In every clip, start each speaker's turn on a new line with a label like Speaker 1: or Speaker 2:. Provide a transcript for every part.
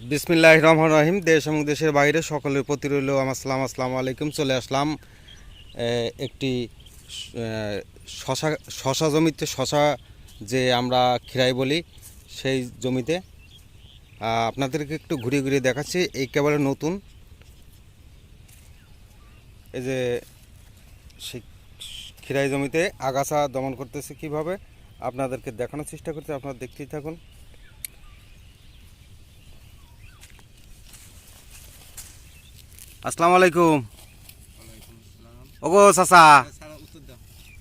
Speaker 1: বিসমিল্লাহ রহমান রহিম, দেশ এবং দেশের বাইরে সকলের প্রতি রইল আমার সালাম, আসসালামু আলাইকুম। চলে আসলাম একটি শশা শশা জমিতে, শশা যে আমরা খিরাই বলি, সেই জমিতে আপনাদেরকে একটু ঘুরিয়ে ঘুরিয়ে দেখাচ্ছি, এই কেবলে নতুন। এই যে, সেই খিরাই জমিতে আগাছা দমন করতেছে কীভাবে, আপনাদেরকে দেখানোর চেষ্টা করতে আপনারা দেখতেই থাকুন। আসসালামু আলাইকুম। ওগো চাচা।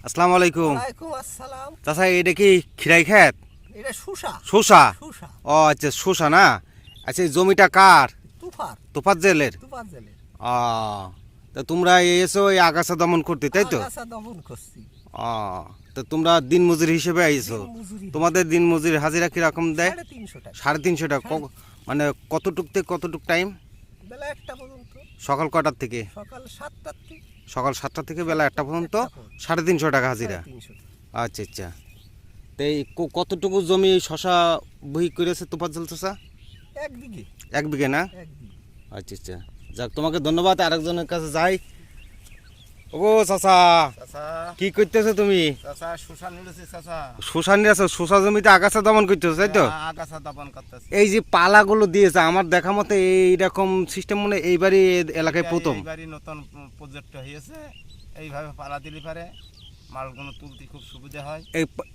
Speaker 1: আসসালামু আলাইকুম। চাচা এটা কি খিরাই খেত শোষা ও আচ্ছা শোষা না? আচ্ছা এই জমিটা কার?
Speaker 2: তুফার।
Speaker 1: তোফাত জেলের? ও তা তোমরা এসো এই আগাছা দমন করতে তাই তো?
Speaker 2: আগাছা দমন করছি।
Speaker 1: ও তো তোমরা দিন মজুর হিসেবে আইছো তোমাদের দিন মজুরি হাজিরা কীরকম দেয়?
Speaker 2: সাড়ে তিনশো টাকা।
Speaker 1: মানে কতটুক থেকে কতটুক টাইম
Speaker 2: বেলা একটা পর্যন্ত।
Speaker 1: সকাল কটার থেকে?
Speaker 2: সকাল সাতটার থেকে।
Speaker 1: সকাল সাতটা থেকে বেলা একটা পর্যন্ত সাড়ে তিনশো টাকা হাজিরা। আচ্ছা আচ্ছা। তো এই কতটুকু জমি শশা বহি করেছে তোপার জল শশা
Speaker 2: এক বিঘে।
Speaker 1: এক বিঘে না? আচ্ছা আচ্ছা। যাক তোমাকে ধন্যবাদ। আরেকজনের কাছে যাই। ও চাচা কি করতেছো তুমি? শোষা নিয়ে আছো শোষা জমিতে আগাছা দমন করতেছো তাই তো?
Speaker 3: হ্যাঁ, আগাছা দাপন করতেছি।
Speaker 1: এই যে পালাগুলো দিয়েছে আমার দেখা মতে এইরকম সিস্টেম মনে এইবারই এলাকায় প্রথম।
Speaker 3: নতুন প্রজেক্ট হয়েছে। এইভাবে পালা দিলে পারে মালগুলো তুলতে খুব সুবিধা হয়।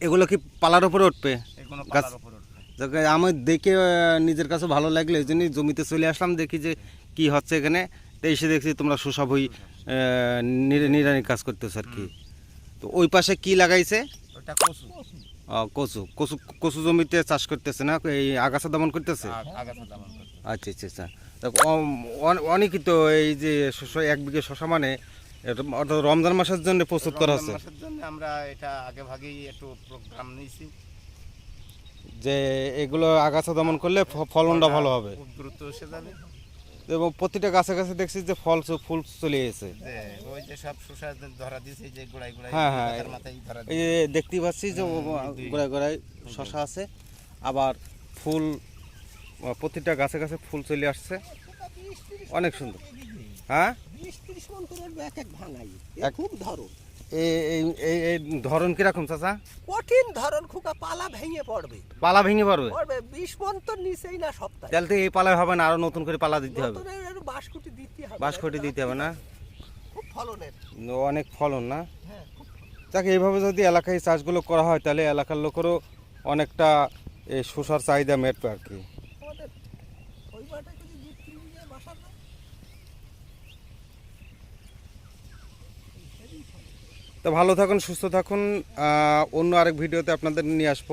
Speaker 1: এগুলো কি পালার উপরে উঠবে?
Speaker 3: এগুলো পালার উপর উঠবে।
Speaker 1: আমার দেখে নিজের কাছে ভালো লাগল এই জন্যই জমিতে চলে আসলাম দেখি যে কি হচ্ছে এখানে। এসে দেখছি তোমরা সুসব হই নিরানি কাজ করতেছে আর কি। তো ওই পাশে কি লাগাইছে?
Speaker 3: কচু।
Speaker 1: কচু। কচু জমিতে চাষ করতেছে না? এই আগাছা দমন করতেছে? আচ্ছা আচ্ছা আচ্ছা। অনেকই তো এই যে শস্য এক বিঘে শশা মানে অর্থাৎ রমজান মাসের জন্য প্রস্তুত করা হচ্ছে।
Speaker 3: আমরা এটা আগে ভাগেই একটু প্রোগ্রাম নিয়েছি।
Speaker 1: যে এগুলো আগাছা দমন করলে ফলনটা ভালো হবে।
Speaker 3: খুব দ্রুত এসে যাবে
Speaker 1: এবং প্রতিটা গাছে গাছে দেখছি যে ফল ফুল চলে এসেছে।
Speaker 3: যে ওই যে সব শুষা ধরা দিয়েছে যে গোড়ায় গোড়ায়
Speaker 1: হ্যাঁ, হ্যাঁ,
Speaker 3: পাতার
Speaker 1: এই যে দেখতেই পাচ্ছি যে। গোড়ায় গোড়ায় শশা আছে আবার ফুল প্রতিটা গাছে গাছে ফুল চলে আসছে। অনেক সুন্দর। হ্যাঁ?
Speaker 2: খুব ধরন
Speaker 1: এই এই- এই এই ধরন কীরকম চাচা?
Speaker 2: কঠিন ধরন খুকা পালা ভেঙে পড়বে।
Speaker 1: পালা ভেঙে পড়বে?
Speaker 2: পড়বে বিশ মন তো নিচেই না সপ্তাহে
Speaker 1: তাহলে তো এই পালায় হবে না আরও নতুন করে পালা দিতে হবে।
Speaker 2: বাঁশকুটি দিতে হবে।
Speaker 1: বাঁশকটি দিতে হবে না?
Speaker 2: খুব ফলনের।
Speaker 1: অনেক ফলন না?
Speaker 2: হ্যাঁ খুব
Speaker 1: যাকে এইভাবে যদি এলাকায় চাষগুলো করা হয় তাহলে এলাকার লোকেরও অনেকটা শসার চাহিদা মেটবে আর কি
Speaker 2: আমাদের ওই বাটা যদি দু তিন বিঘে বাসা না
Speaker 1: তো ভালো থাকুন সুস্থ থাকুন। অন্য আরেক ভিডিওতে আপনাদের নিয়ে আসব।